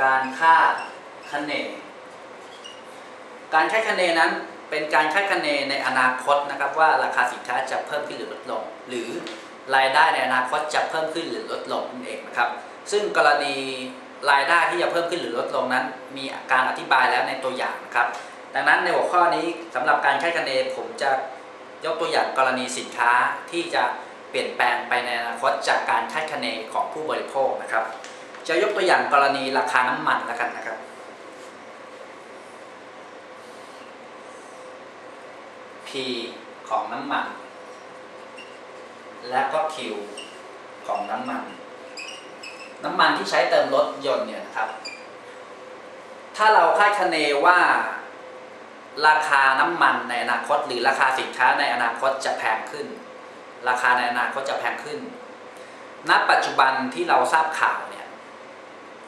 การคาดคะเน การคาดคะเนนั้นเป็นการคาดคะเนในอนาคตนะครับว่าราคาสินค้าจะเพิ่มขึ้นหรือลดลง หรือรายได้ในอนาคตจะเพิ่มขึ้นหรือลดลงนั่นเองนะครับ ซึ่งกรณีรายได้ที่จะเพิ่มขึ้นหรือลดลงนั้น มีการอธิบายแล้วในตัวอย่างนะครับ ดังนั้นในหัวข้อนี้สำหรับการคาดคะเนผมจะยกตัวอย่างกรณีสินค้าที่จะเปลี่ยนแปลงไปในอนาคตจากการคาดคะเนของผู้บริโภคนะครับ จะยกตัวอย่างกรณีราคาน้ำมันแล้วกันนะครับ P ของน้ำมัน และก็ Q ของน้ำมัน น้ำมันที่ใช้เติมรถยนต์เนี่ยนะครับ ถ้าเราคาดคะเนว่าราคาน้ำมันในอนาคต หรือราคาสินค้าในอนาคตจะแพงขึ้น ราคาในอนาคตจะแพงขึ้น ณ ปัจจุบันที่เราทราบข่าว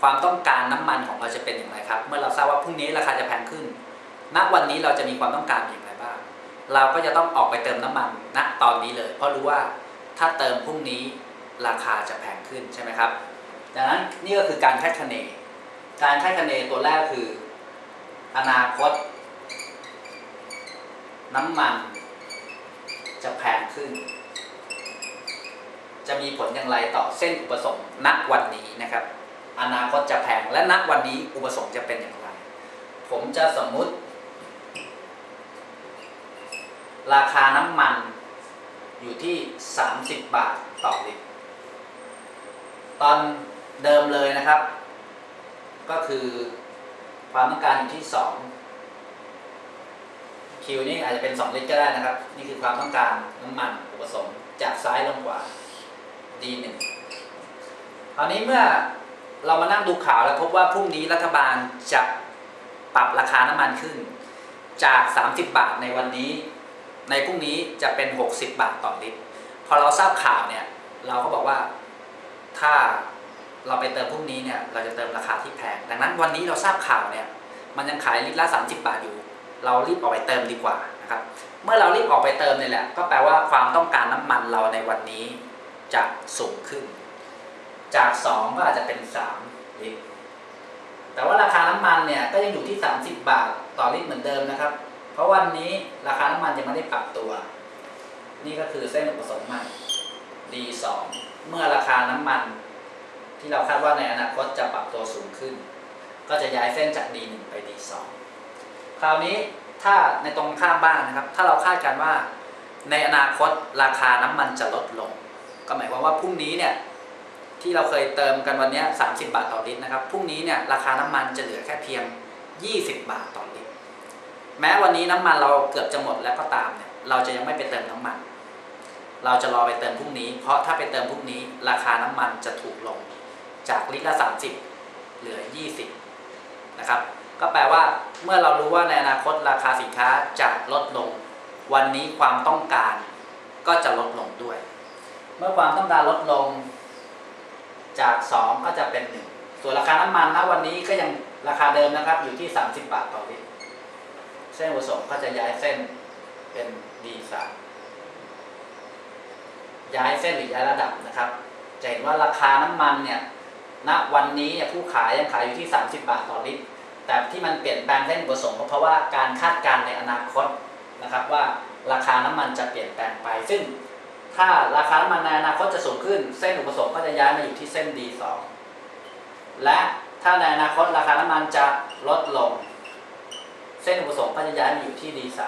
ความต้องการน้ำมันของเราจะเป็นอย่างไรครับ เมื่อเราทราบว่าพรุ่งนี้ราคาจะแพงขึ้น ณ วันนี้เราจะมีความต้องการอย่างไรบ้าง เราก็จะต้องออกไปเติมน้ำมันณตอนนี้เลย เพราะรู้ว่าถ้าเติมพรุ่งนี้ราคาจะแพงขึ้นใช่ไหมครับ ดังนั้นนี่ก็คือการคาดคะเน การคาดคะเนตัวแรกคือ อนาคต น้ำมันจะแพงขึ้น จะมีผลอย่างไรต่อเส้นอุปสงค์ณวันนี้นะครับ อนาคตจะแพงและณวันนี้อุปสงค์จะเป็นอย่างไร ผมจะสมมุติ ราคาน้ำมันอยู่ที่ 30 บาทต่อลิตร ตอนเดิมเลยนะครับ ก็คือความต้องการอยู่ที่ 2 คิวนี่อาจจะเป็น 2 ลิตรก็ได้นะครับ นี่คือความต้องการน้ำมันอุปสงค์จากซ้ายลงขวา D1 คราวนี้เมื่อ เรามานั่งดูข่าวแล้วพบว่าพรุ่งนี้รัฐบาลจะปรับราคาน้ำมันขึ้น จาก 30 บาทในวันนี้ ในพรุ่งนี้จะเป็น 60 บาทต่อลิตร พอเราทราบข่าวเนี่ย เราก็บอกว่าถ้าเราไปเติมพรุ่งนี้เนี่ย เราจะเติมราคาที่แพง ดังนั้นวันนี้เราทราบข่าวเนี่ย มันยังขายลิตรละ 30 บาทอยู่ เรารีบออกไปเติมดีกว่านะครับ เมื่อเรารีบออกไปเติมเนี่ยแหละ ก็แปลว่าความต้องการน้ำมันเราในวันนี้จะสูงขึ้น จาก 2 ก็อาจจะเป็น 3 ลิตร แต่ว่าราคาน้ำมันเนี่ยก็ยังอยู่ที่ 30 บาทต่อลิตรเหมือนเดิมนะครับ เพราะวันนี้ราคาน้ำมันยังไม่ได้ปรับตัว นี่ก็คือเส้นอุปสงค์ใหม่ D2 เมื่อราคาน้ำมัน ที่เราคาดว่าในอนาคตจะปรับตัวสูงขึ้น ก็จะย้ายเส้นจาก D1 ไป D2 คราวนี้ถ้าในตรงข้ามบ้านนะครับ ถ้าเราคาดกันว่า ในอนาคตราคาน้ำมันจะลดลง ก็หมายความว่าพรุ่งนี้เนี่ย ที่เราเคยเติมกันวันนี้ 30 บาทต่อลิตรนะครับ พรุ่งนี้เนี่ยราคาน้ำมันจะเหลือแค่เพียง 20 บาทต่อลิตร แม้วันนี้น้ำมันเราเกือบจะหมดแล้วก็ตามเนี่ย เราจะยังไม่ไปเติมน้ำมัน เราจะรอไปเติมพรุ่งนี้ เพราะถ้าไปเติมพรุ่งนี้ ราคาน้ำมันจะถูกลง จากลิตรละ 30 เหลือ 20 นะครับ ก็แปลว่าเมื่อเรารู้ว่าในอนาคตราคาสินค้าจะลดลง วันนี้ความต้องการก็จะลดลงด้วย เมื่อความต้องการลดลง จาก 2 ก็จะเป็น 1 ส่วนราคาน้ำมันนะวันนี้ก็ยังราคาเดิมนะครับ อยู่ที่ 30 บาทต่อลิตร เส้นผสมก็จะย้ายเส้นเป็น D3 ย้ายเส้นหรือย้ายระดับนะครับ จะเห็นว่าราคาน้ำมันเนี่ยณวันนี้เนี่ยผู้ขายยังขายอยู่ที่ 30 บาทต่อลิตร แต่ที่มันเปลี่ยนแปลงเส้นผสมก็เพราะว่าการคาดการณ์ในอนาคตนะครับว่าราคาน้ำมันจะเปลี่ยนแปลงไป ซึ่ง ถ้าราคาน้ำมันในอนาคตจะสูงขึ้น เส้นอุปสงค์ก็จะย้ายมาอยู่ที่เส้น D2 และถ้าในอนาคตราคาน้ำมันจะลดลง เส้นอุปสงค์ก็จะย้ายมาอยู่ที่ D3